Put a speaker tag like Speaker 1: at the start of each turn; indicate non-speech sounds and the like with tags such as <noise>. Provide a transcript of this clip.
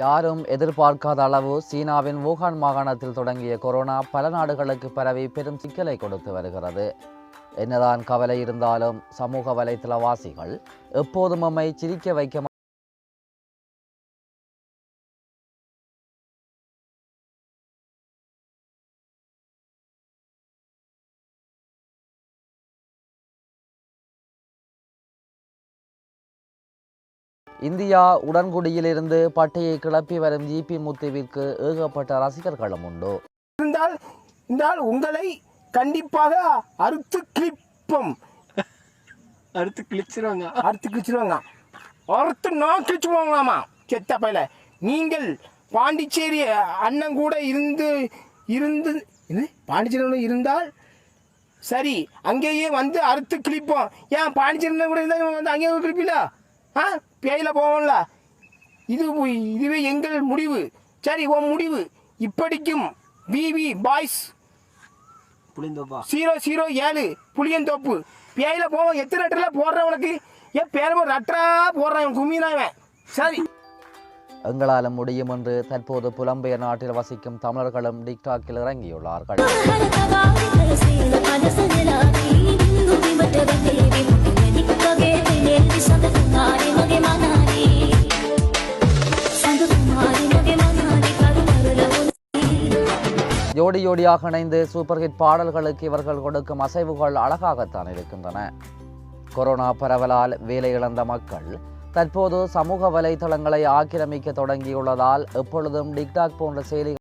Speaker 1: யாரும் எதிர்பார்க்காத அளவு சீனாவின் வூகான் மாகாணத்தில் தொடங்கிய கொரோனா பல நாடுகளுக்கு பரவி பெரும் சிக்கலை கொடுத்து வருகிறது. என்னதான் கவலை இருந்தாலும் சமூக வலைத்தளவாசிகள் எப்போதும் நம்மை சிரிக்க வைக்க இந்தியா உடன்குடியிலிருந்து பட்டையை கிளப்பி வரும் ஜிபி முத்துவிற்கு ஏகப்பட்ட ரசிகர்களும் உண்டு.
Speaker 2: இருந்தால் இருந்தால் உங்களை கண்டிப்பாக அறுத்து கிளிப்போம்
Speaker 3: அடுத்து கிழிச்சிருவாங்க.
Speaker 2: அறுத்து கிழிச்சிருவாங்க. அறுத்து நான் கிழிச்சுவாங்களாமா செத்த பையில. நீங்கள் பாண்டிச்சேரி அண்ணன் கூட இருந்து இருந்து இது பாண்டிச்சேரியில் இருந்தால் சரி அங்கேயே வந்து அறுத்து கிழிப்போம். ஏன் பாண்டிச்சேரியில் கூட இருந்தால் வந்து அங்கேயே கிழிப்பில ஆ? பேயில போவோம்ல. இது இதுவே எங்கள் முடிவு. சரி உன் முடிவு. இப்படிக்கும் விவி பாய்ஸ்
Speaker 3: புளிந்தோப்பா
Speaker 2: ஜீரோ ஜீரோ ஏழு. புளியந்தோப்பு. பேயில போவோம். எத்தனை லெட்டர்ல போடுறேன் உனக்கு? ஏன் பேர ரட்டரா போடுறான். கும்மினாவன் சரி.
Speaker 1: எங்களாலும் முடியும் என்று தற்போது புலம்பெயர் நாட்டில் வசிக்கும் தமிழர்களும் டிக்டாக்கில் இறங்கியுள்ளார்கள். <laughs> ஜோடி ஜோடியாக இணைந்து சூப்பர் ஹிட் பாடல்களுக்கு இவர்கள் கொடுக்கும் அசைவுகள் அழகாகத்தான் இருக்கின்றன. கொரோனா பரவலால் வேலை இழந்த மக்கள் தற்போது சமூக வலைதளங்களை ஆக்கிரமிக்க தொடங்கியுள்ளதால் எப்பொழுதும் டிக்டாக் போன்ற செயலிகள்